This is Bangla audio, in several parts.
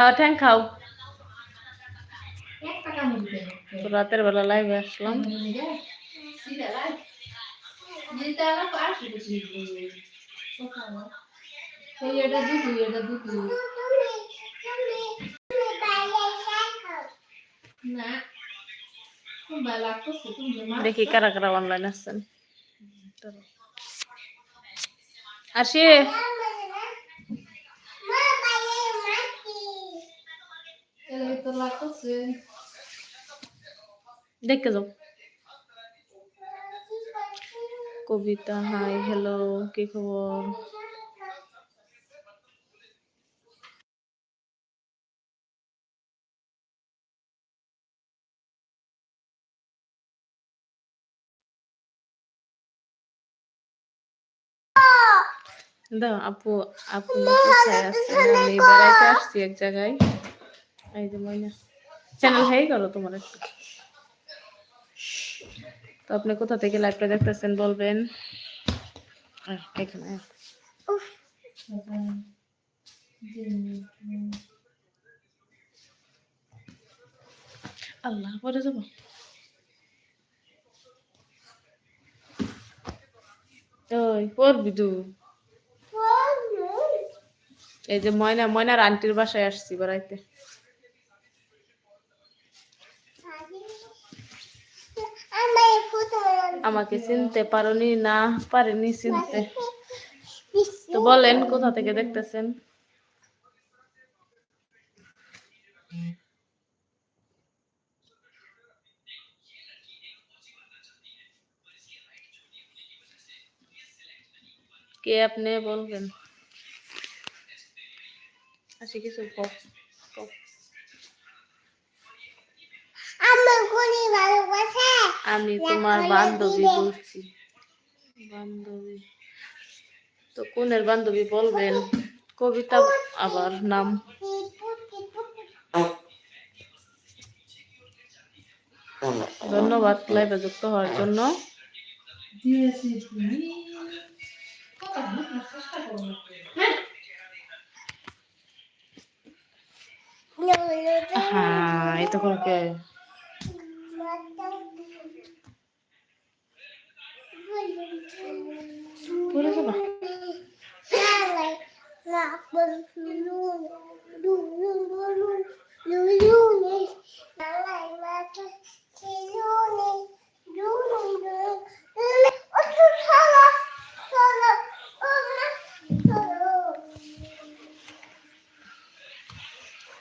খাও ঠ্যাং খাও। রাতের বেলা লাইভে আসলাম। দেখি কারা কারা অনলাইন আসছেন আসি এই তো লাগতেছে দেখতে যাও কবিতা হাই হ্যালো কি খবর? দাও আপু আপু কোথায় আছে আমি বেড়াইতে আসছি এক জায়গায়। এই যে ময়না। চ্যানেল হেই করো তোমার তো আপনি কোথা থেকে লাইভটা দেখতেছেন বলবেন? এখানে। আল্লাহ পরে ওই, পড়বি তু এই যে ময়না, ময়নার আন্টির বাসায় আসছি, বেড়াইতে। আমাকে চিনতে পারোনি না পারেনি চিনতে। তো বলেন কোথা থেকে দেখতেছেন? কে আপনি বলবেন? আসি কিছু কও, কও। আমি তোমার বান্ধবী বলছি। বান্ধবী। তো কোনের বান্ধবী বলবেন? কবিতা আবার নাম। ধন্যবাদ লাইভে যুক্ত হওয়ার জন্য। হ্যাঁ এই তো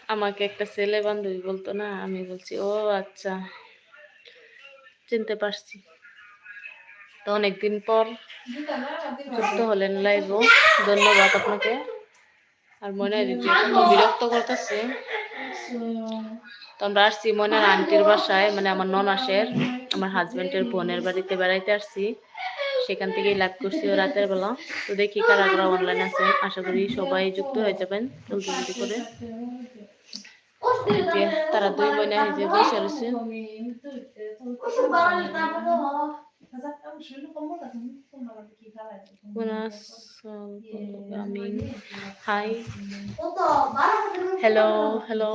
আমাকে একটা ছেলে বান্ধবী বলতো না, আমি বলছি, ও আচ্ছা চিনতে পারছি। তো অনেকদিন পর যুক্ত হলেন লাইভও, ধন্যবাদ আপনাকে। আর মনে হয় বিরক্ত করতেছে। তো আমরা আসছি মনের আন্টির বাসায় মানে আমার ননাসের আমার হাজব্যান্ডের বোনের বাড়িতে বেড়াইতে আসছি। সেখান থেকেই লাইভ করছি রাতের বেলা। তো দেখি কারা কারা অনলাইন আছেন আশা করি সবাই যুক্ত হয়ে যাবেন জলদি করে। তারা দুই বোনে যে বসে রয়েছে। হাই হ্যালো হ্যালো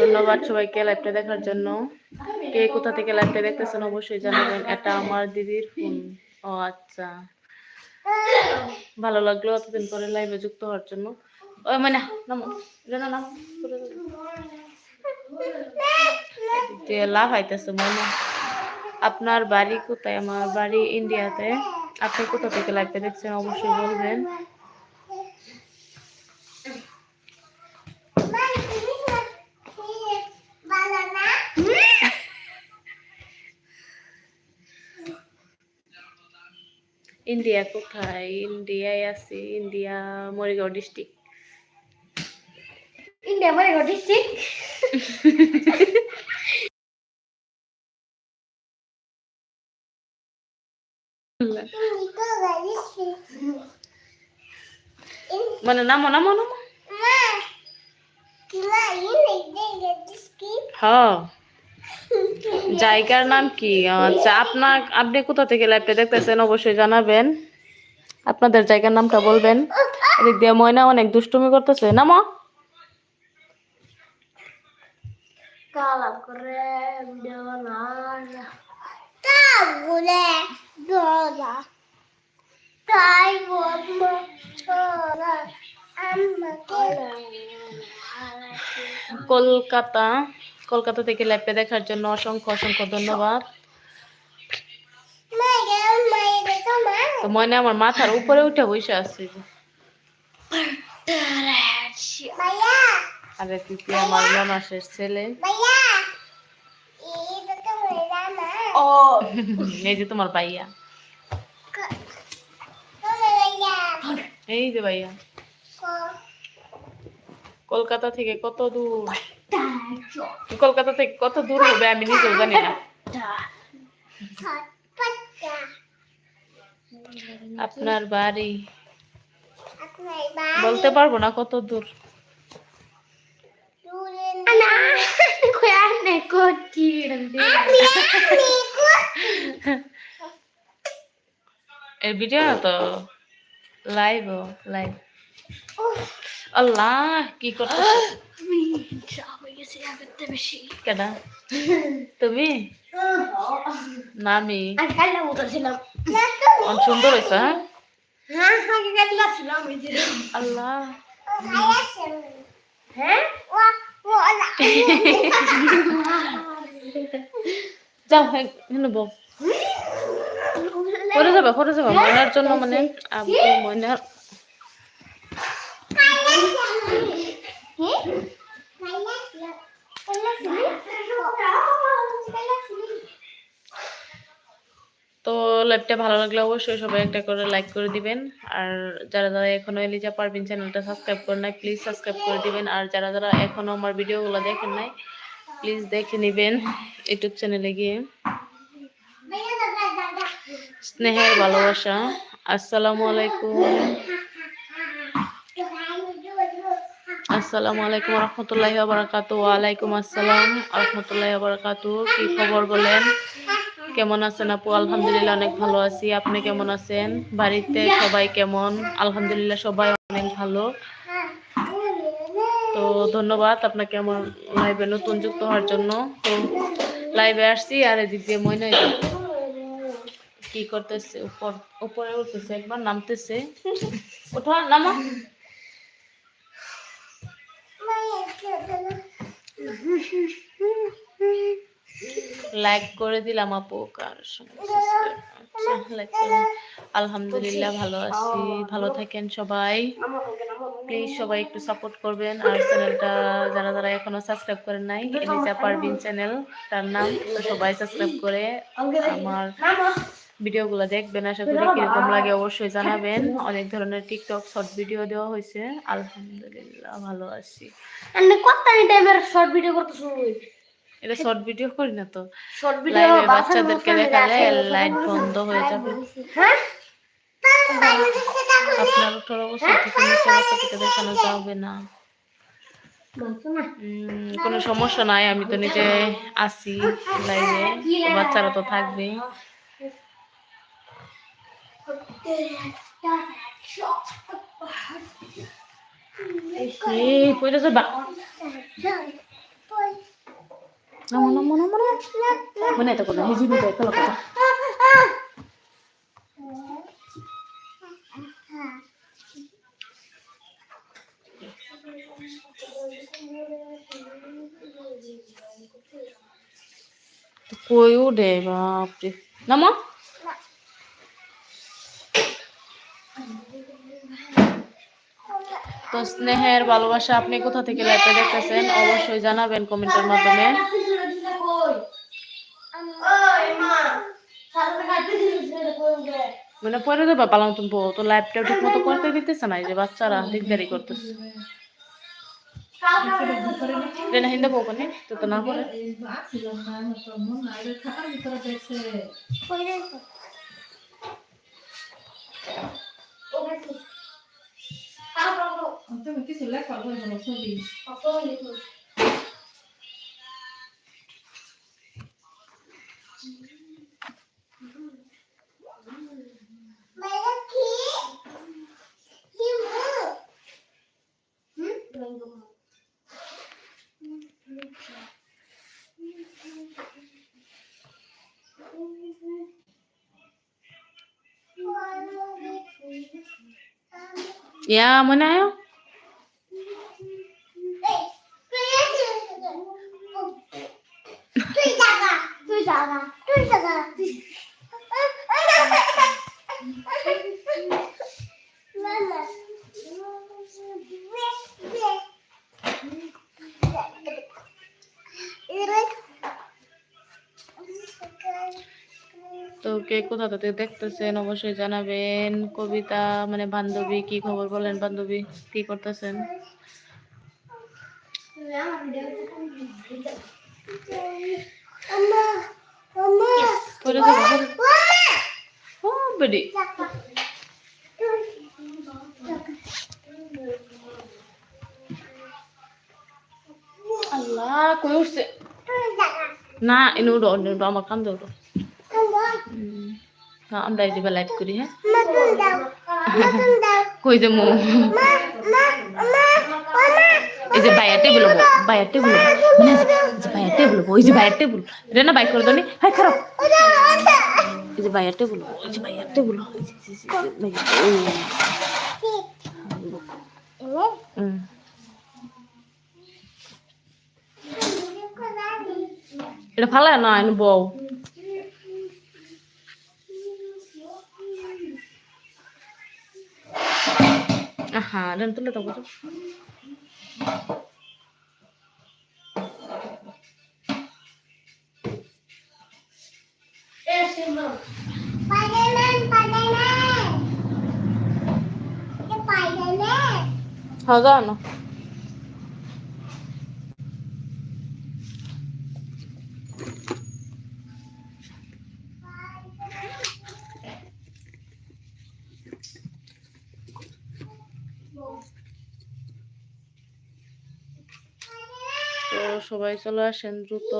ধন্যবাদ সবাইকে লাইভটা দেখার জন্য। কে কোথা থেকে লাইভটা দেখতেছেন অবশ্যই জানাবেন। এটা আমার দিদির ফোন ও আচ্ছা। ভালো লাগল এতদিন পরে লাইভে যুক্ত হওয়ার জন্য। ওই মানে নামো, জানা নাম? লাভ আইতেছে মনে আপনার বাড়ি কোথায়? আমার বাড়ি ইন্ডিয়াতে আপনি কোথা থেকে লাইভটা দেখছেন অবশ্যই বলবেন। ইন্ডিয়া কোথায় ইন্ডিয়ায় আছি ইন্ডিয়া মরিগাঁও ডিস্ট্রিক্ট ইন্ডিয়া মানে ডিস্ট্রিক্ট মানে নামো নামো নামো হ্যাঁ জায়গার নাম কি? আচ্ছা আপনার আপনি কোথা থেকে লাইভটা দেখতেছেন? অবশ্যই জানাবেন। আপনাদের জায়গার নামটা বলবেন। এদিক দিয়ে ময়না অনেক দুষ্টুমি করতেছে। নামো। কলকাতা। কলকাতা থেকে ল্যাপে দেখার জন্য অসংখ্য অসংখ্য ধন্যবাদ। তো মনে আমার মাথার উপরে উঠে বসে আছে। আরে তুই আমার ননাসের ছেলে। ও। এই যে তোমার ভাইয়া। এই যে ভাইয়া। কলকাতা থেকে কত দূর? কলকাতা থেকে কত দূর হবে আমি নিজেও জানি না। আপনার বাড়ি? বলতে পারব না কত দূর। এই ভিডিও না তো? লাইভ লাইভ আল্লাহ কি করতেছ কেডা তুমি না আমি অনেক সুন্দর হয়েছে হ্যাঁ আল্লাহ যাও হেন বউ করে যাবে করে যাবে ময়নার জন্য মানে ময়নার তো লাইভটা ভালো লাগলে অবশ্যই সবাই একটা করে লাইক করে দিবেন। আর যারা যারা এখনও এলিজা পারবিন চ্যানেলটা সাবস্ক্রাইব করে নাই প্লিজ সাবস্ক্রাইব করে দিবেন। আর যারা যারা এখনও আমার ভিডিওগুলো দেখেন নাই প্লিজ দেখে নেবেন ইউটিউব চ্যানেলে গিয়ে। স্নেহের ভালোবাসা। আসসালামু আলাইকুম। আসসালামু আলাইকুম রহমতুল্লাহি বারাকাতু ওয়ালাইকুম আসসালাম রহমতুল্লাহি বারাকাতু কি খবর বলেন? কেমন আছেন আপু? আলহামদুলিল্লাহ অনেক ভালো আছি। আপনি কেমন আছেন? বাড়িতে সবাই কেমন? আলহামদুলিল্লাহ সবাই অনেক ভালো। তো ধন্যবাদ আপনাকে আমার লাইভে নতুন যুক্ত হওয়ার জন্য। তো লাইভে আসছি আর এদিক দিয়ে মনে কি করতেছে? উপর উপরে উঠতেছে, একবার নামতেছে। ওঠো, নামো। লাইক করে দিলাম আপু, কার। আলহামদুলিল্লাহ ভালো আছি, ভালো থাকেন সবাই। প্লিজ সবাই একটু সাপোর্ট করবেন। আর চ্যানেলটা যারা যারা এখনও সাবস্ক্রাইব করেন নাই এলিজা পারভিন চ্যানেল তার নাম সবাই সাবস্ক্রাইব করে আমার ভিডিওগুলো দেখবেন আশা করি কীরকম লাগে অবশ্যই জানাবেন। অনেক ধরনের টিকটক শর্ট ভিডিও দেওয়া হয়েছে। আলহামদুলিল্লাহ ভালো আছি। শর্ট ভিডিও করতেছো? এটা শর্ট ভিডিও করি না তো। শর্ট লাইভে বাচ্চাদেরকে দেখালে লাইট বন্ধ হয়ে যাবে। হ্যাঁ? আপনার আঠারো বছর থেকে নিচে বাচ্চাদেরকে দেখানো যাবে না। কোনো সমস্যা নাই আমি তো নিজে আছি লাইভে বাচ্চারা তো থাকবে কইরা যাবা নামো নামো নামো নামো। মনে তো কোনো হিজি নিতে কলো কথা কই উঠে, বাপরে। নামো। তো স্নেহের ভালোবাসা আপনি কোথা থেকে লাইভে দেখতেছেন, অবশ্যই জানাবেন কমেন্টের মাধ্যমে। মানে পরে দেবা পালাম তুমি, তো লাইভটা ঠিক মতো করতে দিতেছে না যে বাচ্চারা দিকদারি করতেছে। না তুমি কিছু লেখা বই বলো ছবি ইয়া মনে আয় তুই জাগা তুই জাগা তুই জাগা মামা কোথা থেকে দেখতেছেন? অবশ্যই জানাবেন। কবিতা মানে বান্ধবী, কি খবর বলেন বান্ধবী? কি করতেছেন? আল্লাহ, কই উঠছে? না, এনে উঠো আমার কান্দে উঠো। হুম। হ্যাঁ, আমরা এই যে লাইভ করি হ্যাঁ। কই যে মো? এই যে বাইয়া টেবিল হব বাইয়া টেবিল মানে যে বাইয়া টেবিল হব ওই যে বাইয়া টেবিল রে না বাইক করে দাও নি হাই খারাপ এই যে বাইয়া টেবিল ওই যে বাইয়া টেবিল হুম এটা ফালা না বউ Ajá, dan tuh. Udah tahu Hazano. সবাই চলে আসেন দ্রুত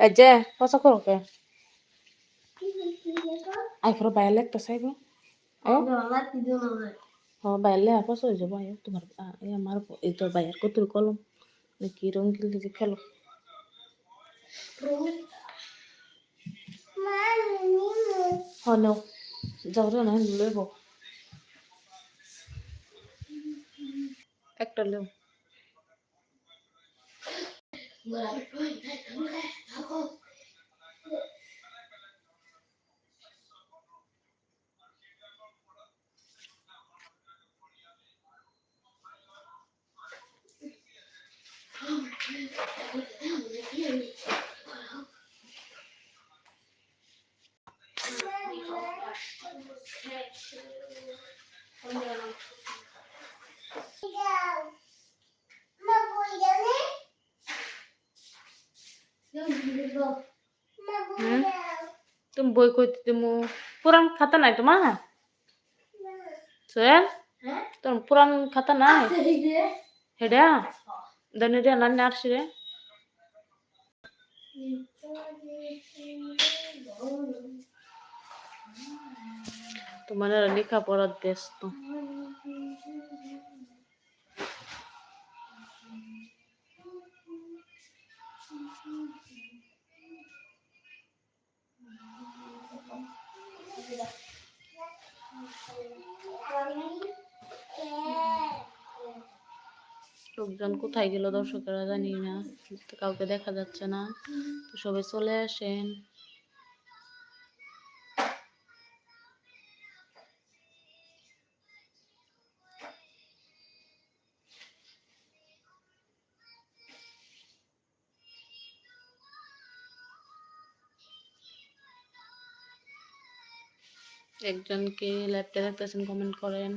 যে পচা করো কে আই করো বাইরে একটা সাইব ও হ্যাঁ বাইরে পচা হয়ে যাব আয় তোমার আমার এই তো বাইরের কত কলম কি রঙিল দিদি খেলো হ্যাঁ নাও যাও রে না লইব একটা লেও হুম বই কই তুমি পুরান খাতা নাই তোমার? সোহেল তোমার পুরান খাতা নাই? হেডা? দেন রে নানি আসছি রে? তোমার লেখাপড়ার ব্যস্ত। লোকজন কোথায় গেল দর্শকেরা জানি না কাউকে দেখা যাচ্ছে না। তো সবাই চলে আসেন। একজনকে লাইভটা দেখতেছেন কমেন্ট করেন।